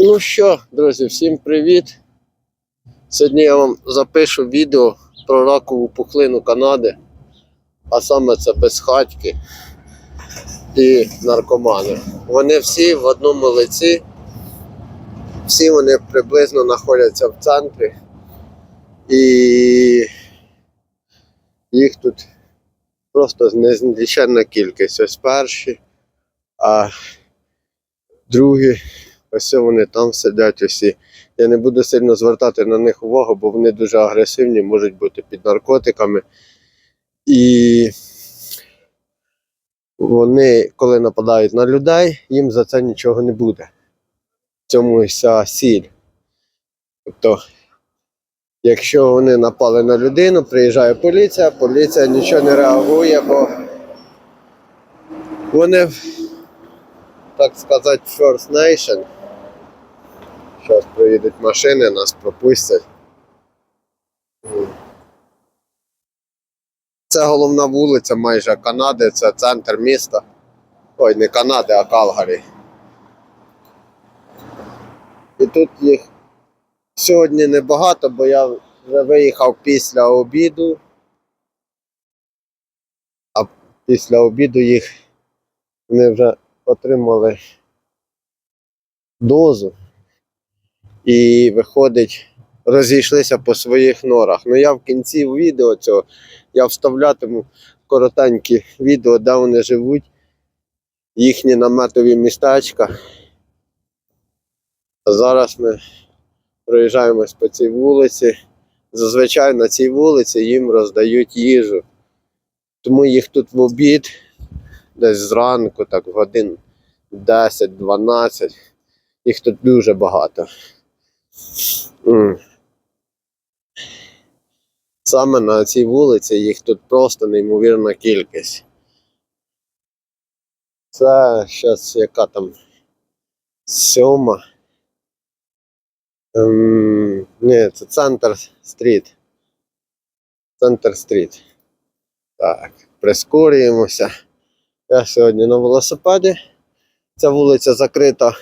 Ну що, друзі, всім привіт! Сьогодні я вам запишу відео про ракову пухлину Канади, а саме це безхатьки і наркомани. Вони всі в одному лиці, всі вони приблизно знаходяться в центрі, і їх тут просто незліченна кількість. Ось перші, а другі Ось вони там сидять усі. Я не буду сильно звертати на них увагу, бо вони дуже агресивні, можуть бути під наркотиками. І вони, коли нападають на людей, їм за це нічого не буде. В цьому вся сіль. Тобто, якщо вони напали на людину, приїжджає поліція, поліція нічого не реагує, бо вони, так сказати, First Nation. Зараз проїдуть машини, нас пропустять. Це головна вулиця майже Канади, це центр міста. Ой, не Канади, а Калгарі. І тут їх сьогодні небагато, бо я вже виїхав після обіду. А після обіду їх вони вже отримали дозу і виходить, розійшлися по своїх норах. Ну я в кінці відео цього я вставлятиму коротенькі відео, де вони живуть, їхні наметові містечка. А зараз ми проїжджаємось по цій вулиці. Зазвичай на цій вулиці їм роздають їжу. Тому їх тут в обід, десь зранку, так годин 10-12. Їх тут дуже багато. Саме на цій вулиці їх тут просто неймовірна кількість. Це зараз яка там сьома. Ем, ні, це центр стріт. Центр стріт. Так, прискорюємося. Я сьогодні на велосипеді. Ця вулиця закрита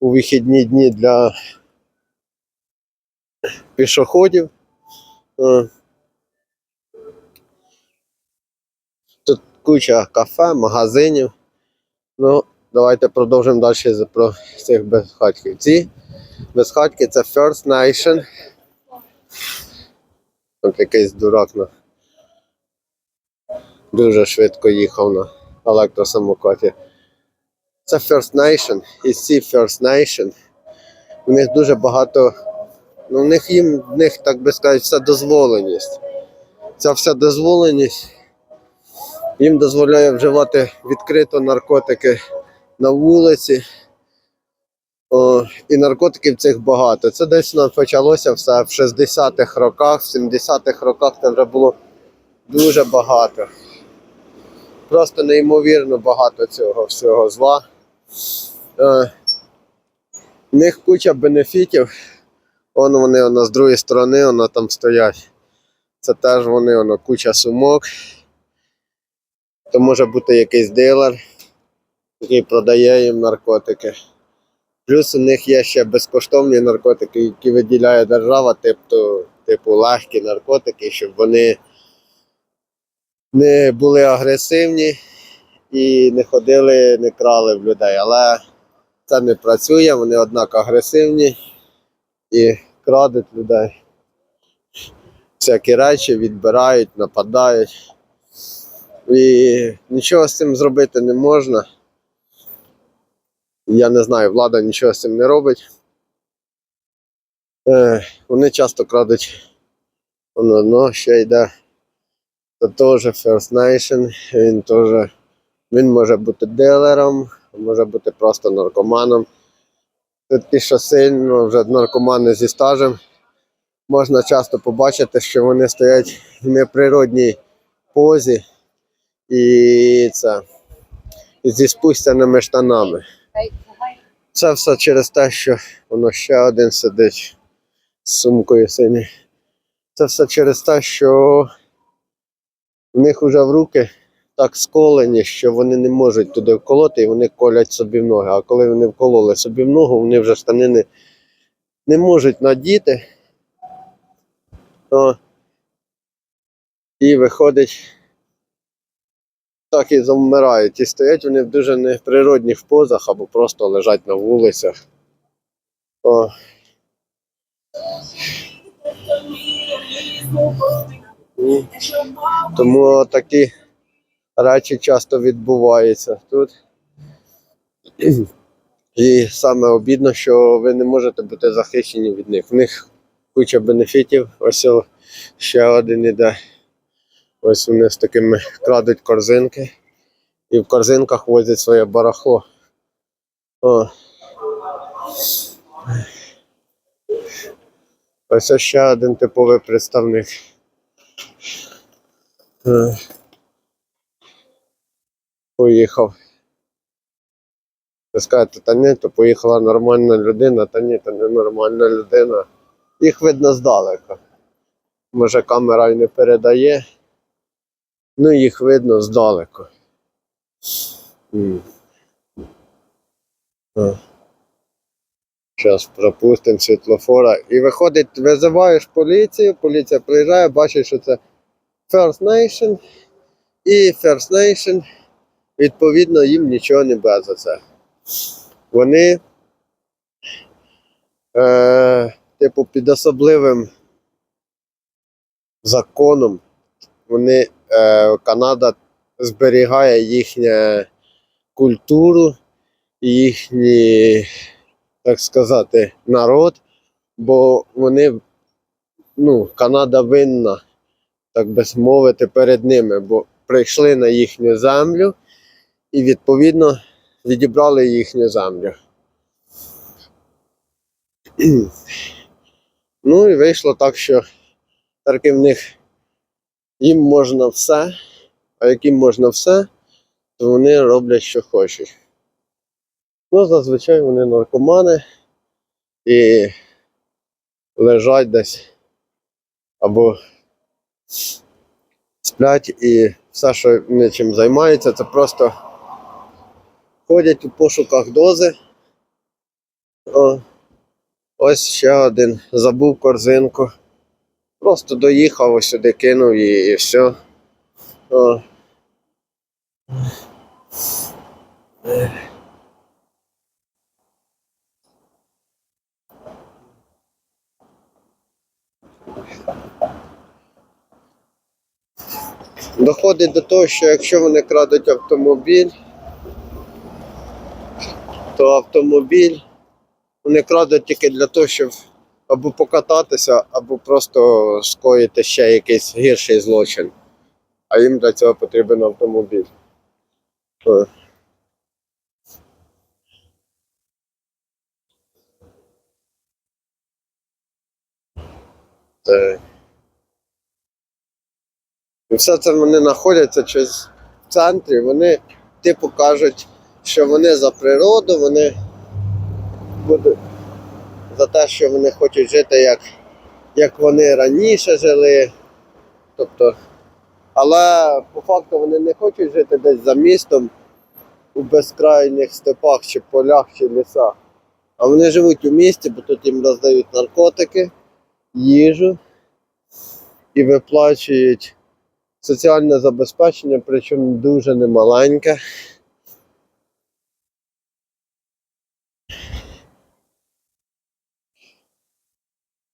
у вихідні дні для пішоходів. Е. Тут куча кафе, магазинів. Ну, давайте продовжимо далі про цих безхатьків. Ці безхатьки це First Nation. От якийсь дурак на дуже швидко їхав на електросамокаті. Це First Nation. І ці First Nation. У них дуже багато Ну, в них їм, в них, так би сказати, вся дозволеність. Ця вся дозволеність їм дозволяє вживати відкрито наркотики на вулиці. О, і наркотиків цих багато. Це десь ну, почалося все в 60-х роках, в 70-х роках це вже було дуже багато. Просто неймовірно багато цього всього зла. Е, в них куча бенефітів. Вон вони воно, з другої сторони воно там стоять. Це теж вони воно, куча сумок. То може бути якийсь дилер, який продає їм наркотики. Плюс у них є ще безкоштовні наркотики, які виділяє держава, типу, типу легкі наркотики, щоб вони не були агресивні і не ходили, не крали в людей. Але це не працює, вони однак агресивні і крадуть людей. Всякі речі відбирають, нападають. І нічого з цим зробити не можна. Я не знаю, влада нічого з цим не робить. Е, вони часто крадуть воно дно, ще йде. Це теж First Nation, він теж він може бути дилером, може бути просто наркоманом. Тут ті, що сильно вже наркомани зі стажем, можна часто побачити, що вони стоять в неприродній позі і це зі спустяними штанами. Це все через те, що воно ще один сидить з сумкою синьою. Це все через те, що в них вже в руки так сколені, що вони не можуть туди вколоти, і вони колять собі в ноги. А коли вони вкололи собі в ногу, вони вже штанини не можуть надіти. О. І виходить, так і завмирають. І стоять вони в дуже неприродних позах або просто лежать на вулицях. О. Тому такі речі часто відбуваються тут. І саме обідно, що ви не можете бути захищені від них. В них куча бенефітів. Ось ще один іде. Ось вони з такими крадуть корзинки і в корзинках возять своє барахло. О. Ось ще один типовий представник. Поїхав. Ви скажете, та ні, то поїхала нормальна людина, та ні, то не нормальна людина. Їх видно здалека. Може камера й не передає. Ну, їх видно здалеку. Зараз пропустимо світлофора. І виходить, визиваєш поліцію, поліція приїжджає, бачить, що це First Nation. І First Nation, відповідно, їм нічого не буде за це. Вони, е, типу, під особливим законом, вони, е, Канада зберігає їхню культуру, їхній, так сказати, народ, бо вони, ну, Канада винна, так би мовити, перед ними, бо прийшли на їхню землю і відповідно відібрали їхню землю. Ну і вийшло так, що таки в них їм можна все, а яким можна все, то вони роблять, що хочуть. Ну, зазвичай вони наркомани і лежать десь або сплять, і все, що вони чим займаються, це просто ходять у пошуках дози. О, ось ще один. Забув корзинку. Просто доїхав ось сюди, кинув її і все. О. Доходить до того, що якщо вони крадуть автомобіль, то автомобіль вони крадуть тільки для того, щоб або покататися, або просто скоїти ще якийсь гірший злочин. А їм для цього потрібен автомобіль. Так. І все це вони знаходяться щось в центрі, вони типу кажуть, що вони за природу, вони будуть за те, що вони хочуть жити як, як вони раніше жили. Тобто, але по факту вони не хочуть жити десь за містом у безкрайніх степах чи полях, чи лісах. А вони живуть у місті, бо тут їм роздають наркотики, їжу і виплачують соціальне забезпечення, причому дуже немаленьке.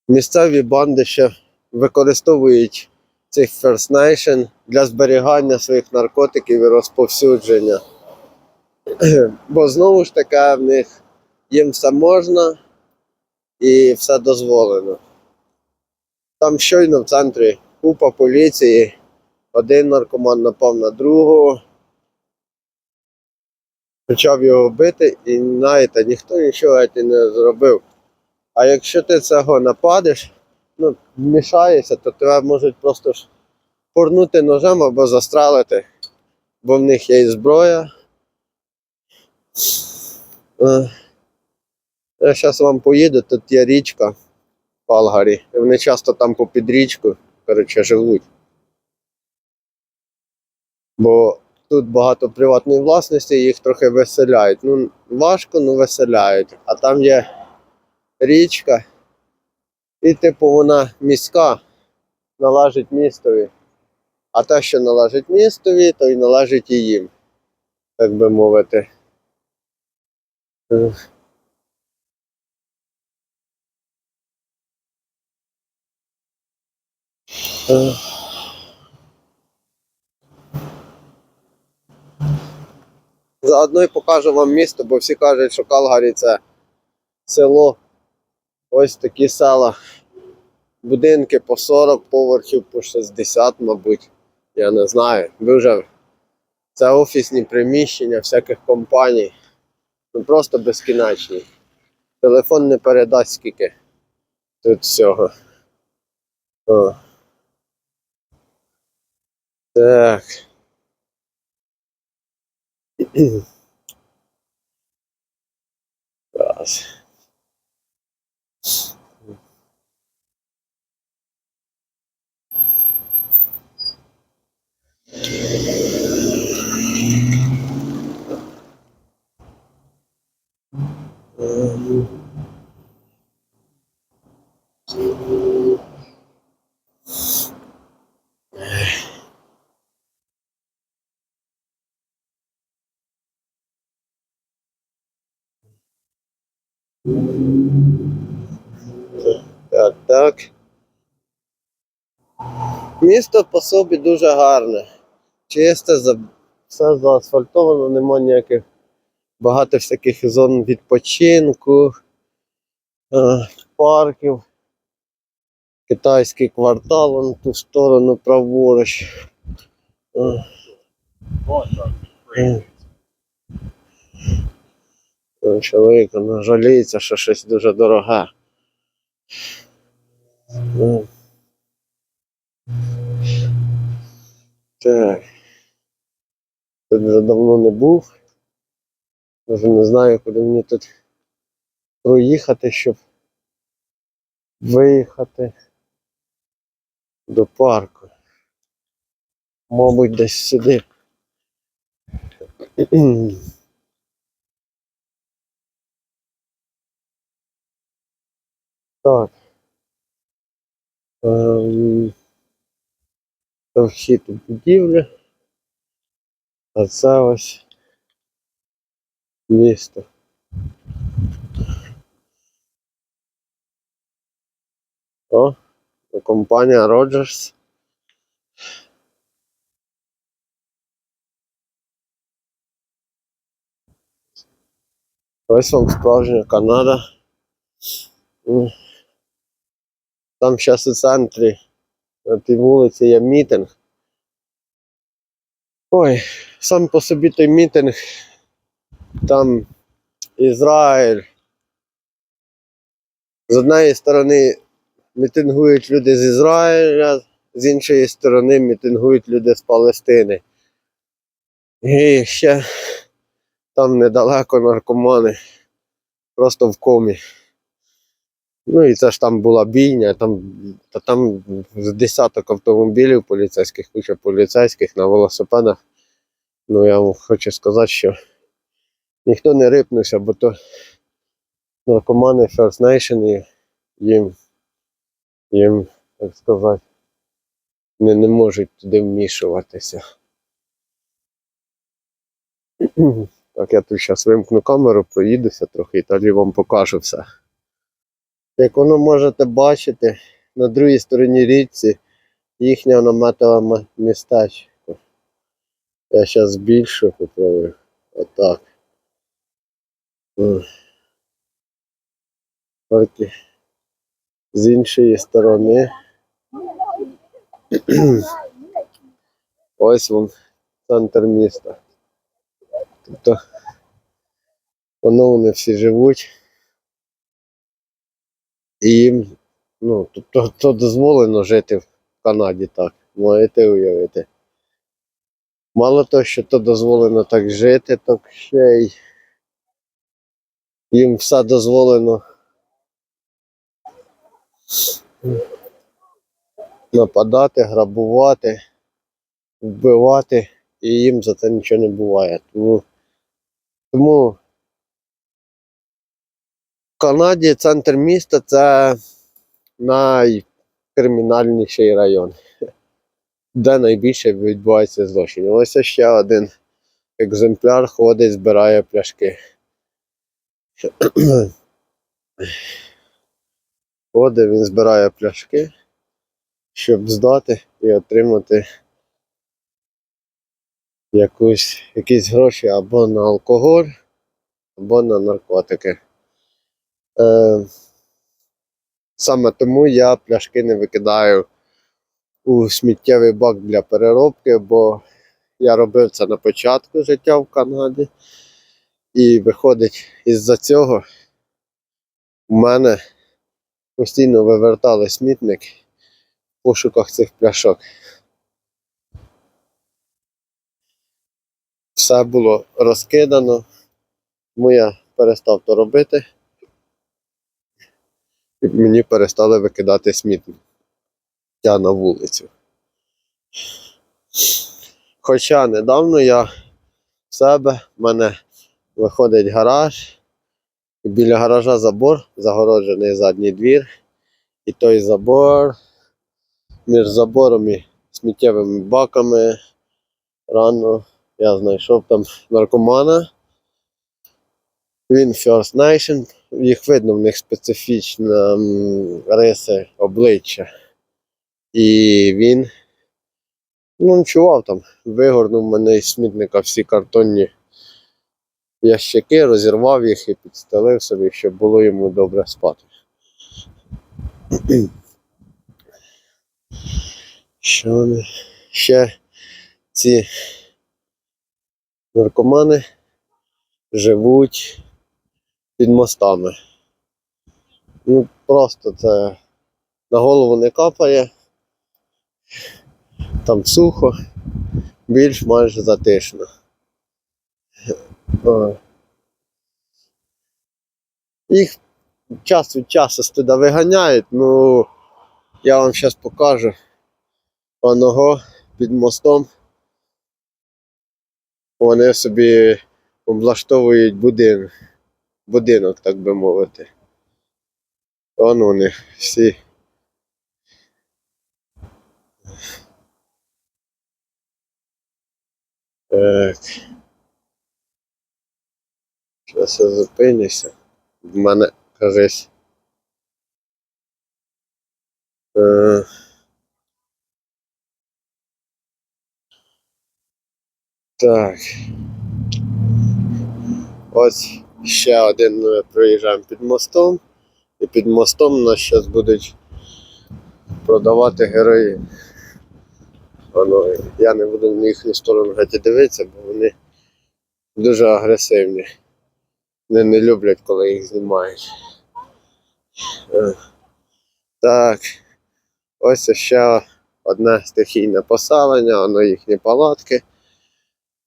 Місцеві банди ще використовують цих First Nation для зберігання своїх наркотиків і розповсюдження. Бо знову ж таки в них їм все можна і все дозволено. Там щойно в центрі купа поліції, один наркоман напав на другого, почав його бити, і знаєте, ніхто нічого не зробив. А якщо ти цього нападеш, ну, вмішаєшся, то тебе можуть просто ж порнути ножем або застрелити, бо в них є і зброя. Е, Я зараз вам поїду, тут є річка в Палгарі. І вони часто там попід річку, коротше, живуть. Бо тут багато приватної власності, їх трохи виселяють. Ну, важко, ну виселяють. А там є річка, і типу вона міська, належить містові. А те, що належить містові, то й належить і їм, так би мовити. Заодно і покажу вам місто, бо всі кажуть, що Калгарі це село. Ось такі села. Будинки по 40 поверхів, по 60, мабуть. Я не знаю. Дуже це офісні приміщення всяких компаній. Ну просто безкінечні. Телефон не передасть скільки тут всього. О. Так. Раз. Ем. Так, так. Місто по собі дуже гарне. Чисте, все заасфальтовано, нема ніяких багато всяких зон відпочинку, е, парків. Китайський квартал, вон ту сторону праворуч. Е, е. Чоловік ну, жаліється, що щось дуже дороге. Ну. Так. Тут вже давно не був. Вже не знаю, куди мені тут проїхати, щоб виїхати до парку. Мабуть, десь сюди. Так. Ем, Це вхід у будівлю. А це ось місто. О, компанія Rogers. Ось вам справжня Канада. Там зараз у центрі на тій вулиці є мітинг. Ой, сам по собі той мітинг. Там Ізраїль. З однієї сторони мітингують люди з Ізраїля, з іншої сторони мітингують люди з Палестини. І ще там недалеко наркомани, просто в комі. Ну і це ж там була бійня, там, та там десяток автомобілів поліцейських, куча поліцейських на велосипедах. Ну я вам хочу сказати, що ніхто не рипнувся, бо то наркомани First Nation і їм, їм, так сказати, не, не можуть туди вмішуватися. Так, я тут зараз вимкну камеру, проїдуся трохи і тоді вам покажу все. Як воно можете бачити, на другій стороні річці їхня наметове м- містечко. Я зараз збільшу, попробую. Отак. І З іншої сторони. Ось він, центр міста. Тобто воно вони всі живуть. І ну, тобто то дозволено жити в Канаді так, можете уявити. Мало того, що то дозволено так жити, так ще й їм все дозволено нападати, грабувати, вбивати і їм за це нічого не буває. Тому, тому Канаді центр міста це найкримінальніший район, де найбільше відбувається злочин. Ось ще один екземпляр ходить, збирає пляшки. Ходить, він збирає пляшки, щоб здати і отримати якусь, якісь гроші або на алкоголь, або на наркотики. Е, саме тому я пляшки не викидаю у сміттєвий бак для переробки, бо я робив це на початку життя в Канаді. І виходить, із-за цього у мене постійно вивертали смітник в пошуках цих пляшок. Все було розкидано, тому я перестав то робити. Мені перестали викидати смітник я на вулицю. Хоча недавно я в себе, в мене виходить гараж, і біля гаража забор, загороджений задній двір, і той забор між забором і сміттєвими баками рано я знайшов там наркомана. Він First Nation, їх видно, в них специфічна риси обличчя. І він ну, ночував там, вигорнув мене із смітника всі картонні ящики, розірвав їх і підстелив собі, щоб було йому добре спати. Що вони? Ще ці наркомани живуть під мостами. Ну, просто це на голову не капає, там сухо, більш майже затишно. Їх час від часу туди виганяють, ну я вам зараз покажу оного під мостом. Вони собі облаштовують будинок, будинок, так би мовити. Вон вони всі. Так. Зараз я зупинюся. В мене, кажись. Е... Так. Ось ще один ми проїжджаємо під мостом. І під мостом нас зараз будуть продавати героїн. Воно, я не буду на їхню сторону геть дивитися, бо вони дуже агресивні. Вони не люблять, коли їх знімають. Е, Так. Ось ще одне стихійне поселення, воно їхні палатки.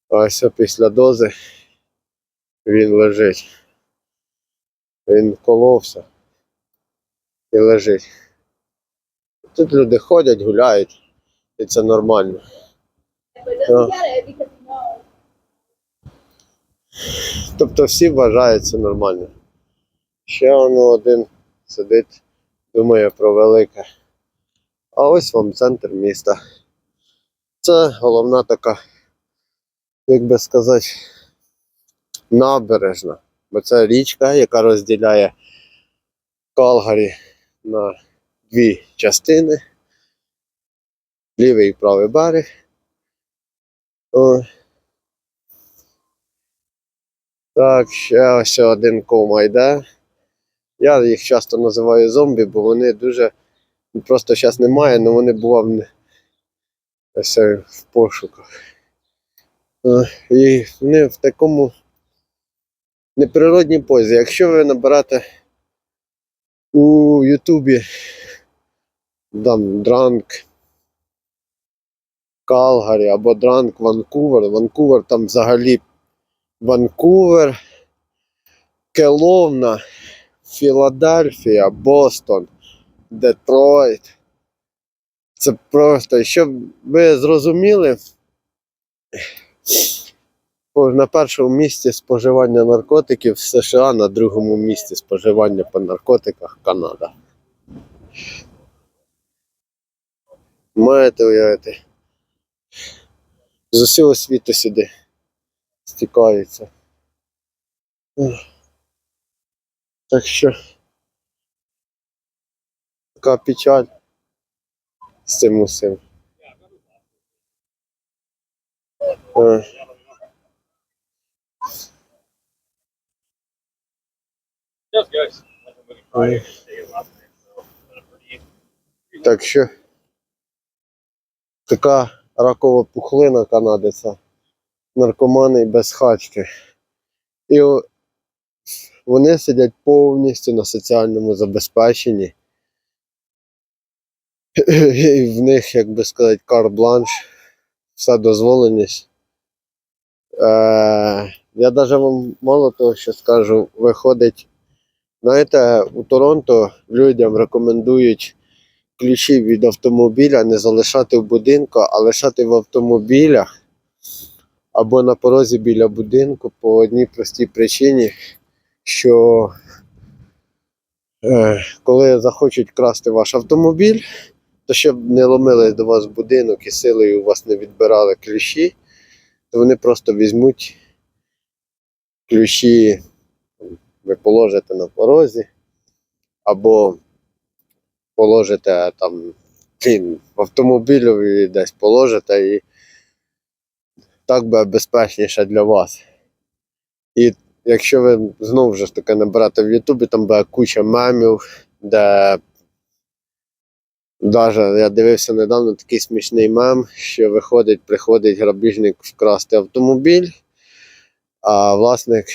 Ось після дози він лежить. Він коловся і лежить. Тут люди ходять, гуляють, і це нормально. Know. Тобто всі вважають це нормально. Ще воно один сидить, думає про велике. А ось вам центр міста. Це головна така, як би сказати, набережна. Бо це річка, яка розділяє Калгарі на дві частини. Лівий і правий берег. О. Так, ще ось один кома йде. Я їх часто називаю зомбі, бо вони дуже. Просто зараз немає, але вони не... е, в пошуках. Е, І вони в такому неприродній позі. Якщо ви наберете у Ютубі там дранк Калгарі або дранк Ванкувер, Ванкувер там взагалі Ванкувер, Келовна, Філадельфія, Бостон, Детройт. Це просто, щоб ви зрозуміли, На першому місці споживання наркотиків США, на другому місці споживання по наркотиках Канада. Маєте уявити? З усього світу сюди стікаються. Так що така печаль з цим усім. Just goes. Ой. Так що така ракова пухлина Канади це наркомани без хачки. І вони сидять повністю на соціальному забезпеченні. І в них, як би сказати, кар-бланш, вся дозволеність. Е, я навіть вам мало того, що скажу, виходить. Знаєте, у Торонто людям рекомендують ключі від автомобіля не залишати в будинку, а лишати в автомобілях або на порозі біля будинку по одній простій причині, що е, коли захочуть красти ваш автомобіль, то щоб не ломили до вас будинок і силою у вас не відбирали ключі, то вони просто візьмуть ключі ви положите на порозі, або положите там блін, в автомобілі десь положите і так буде безпечніше для вас. І якщо ви знову ж таки наберете в Ютубі, там буде куча мемів, де Даже я дивився недавно такий смішний мем, що виходить, приходить грабіжник вкрасти автомобіль, а власник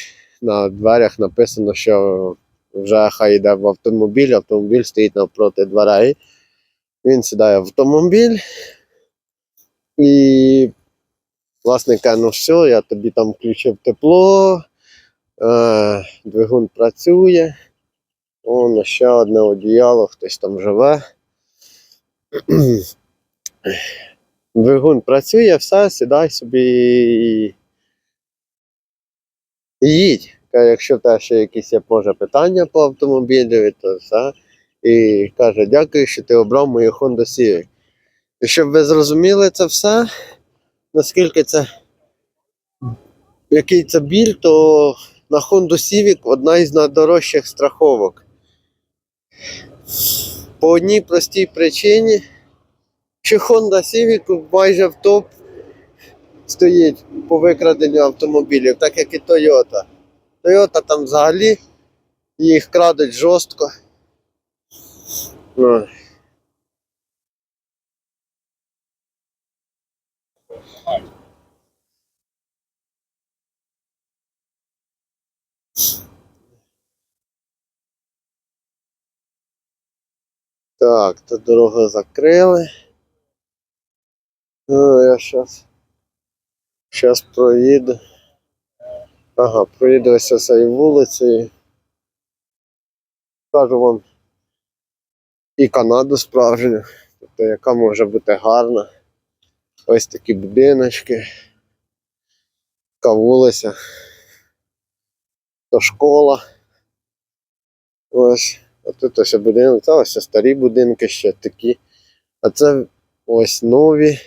на дверях написано, що вже хай йде в автомобіль, автомобіль стоїть навпроти дверей. Він сідає в автомобіль і власник каже, ну все, я тобі там включив тепло, е, двигун працює. О, ще одне одіяло, хтось там живе. Двигун працює, все, сідай собі і їдь. Каже, якщо тебе ще якісь є може питання по автомобілю, то все. І каже, дякую, що ти обрав мою Honda Civic. І щоб ви зрозуміли це все, наскільки це який це біль, то на Honda Civic одна із найдорожчих страховок. По одній простій причині, що Honda Civic майже в топ стоїть по викраденню автомобілів, так як і Toyota. Toyota там взагалі їх крадуть жорстко. Так, тут дорогу закрили. Ну, я щас. Щас проїду. Ага, проїду ось цією вулицею. Кажу вам і Канаду справжню, тобто яка може бути гарна. Ось такі будиночки. Така вулиця. То школа. Ось. А тут ось будинок, це ось старі будинки ще такі. А це ось нові.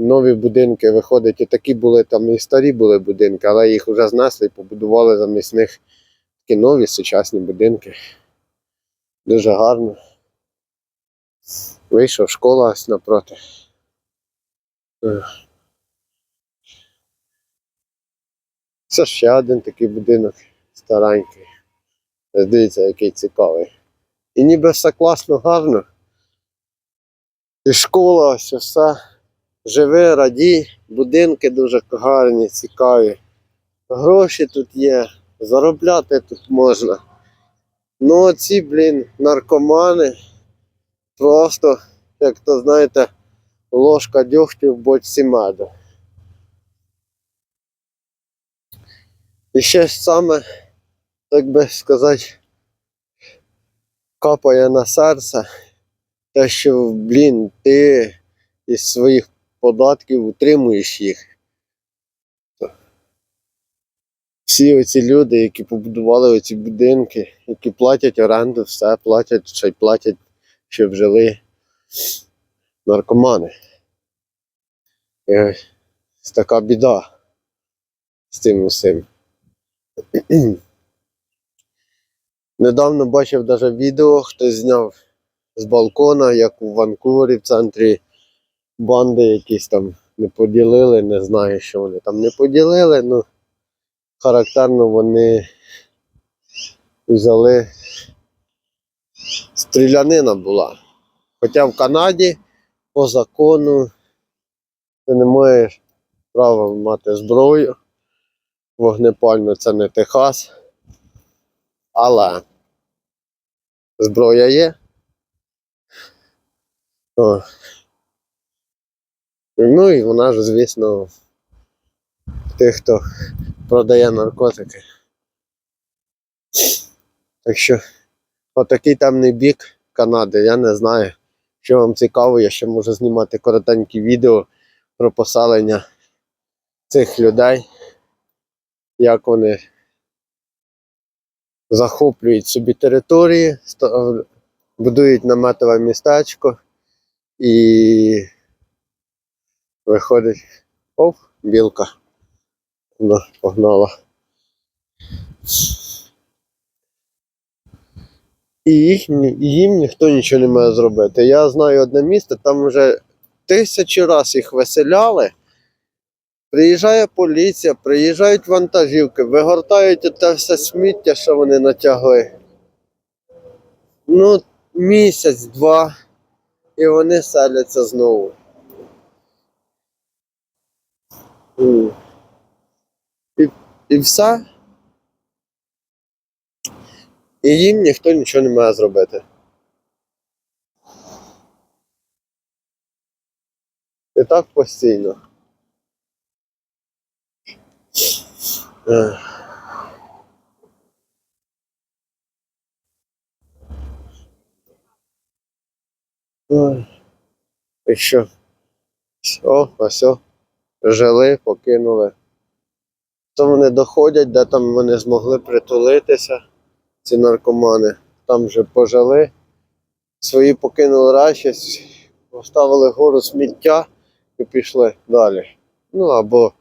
Нові будинки виходять, і такі були там і старі були будинки, але їх вже знесли і побудували замість них такі нові сучасні будинки. Дуже гарно. Вийшов школа ось напроти. Це ще один такий будинок старенький. Дивіться, який цікавий. І ніби все класно, гарно. І школа, ось все. Живе, раді, будинки дуже гарні, цікаві. Гроші тут є, заробляти тут можна. Ну ці, блін, наркомани. Просто, як то знаєте, ложка дьогтю в бочці меду. І ще саме, так би сказати, капає на серце, те, що, блін, ти із своїх податків утримуєш їх. всі оці люди, які побудували оці будинки, які платять оренду, все платять, ще й платять, щоб жили наркомани. І ось така біда з цим усім. Недавно бачив навіть відео, хтось зняв з балкона, як у Ванкувері в центрі банди якісь там не поділили, не знаю, що вони там не поділили, ну характерно вони взяли стрілянина була. Хоча в Канаді по закону ти не маєш права мати зброю. Вогнепальну це не Техас. Але зброя є. Ну і вона ж, звісно, тих, хто продає наркотики. Так що, отакий темний бік Канади, я не знаю. Що вам цікаво, я ще можу знімати коротенькі відео про поселення цих людей, як вони захоплюють собі території, будують наметове містечко і виходить. Оп, білка. Вона погнала. І їх, їм ніхто нічого не має зробити. Я знаю одне місто, там вже тисячі разів їх виселяли. Приїжджає поліція, приїжджають вантажівки, вигортають те все сміття, що вони натягли. Ну, місяць-два, і вони селяться знову. І, і все. І їм ніхто нічого не має зробити. І так постійно. Ой. І що? Ось о. Жили, покинули. То вони доходять, де там вони змогли притулитися, ці наркомани. Там вже пожили. Свої покинули раші, поставили гору сміття і пішли далі. Ну або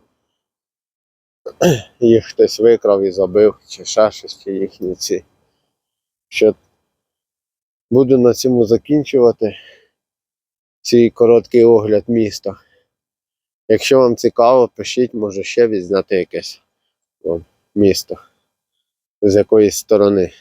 їх хтось викрав і забив, чи ще щось, чи їхні ці. Що буду на цьому закінчувати цей короткий огляд міста. Якщо вам цікаво, пишіть, може ще відзнати якесь о, місто з якоїсь сторони.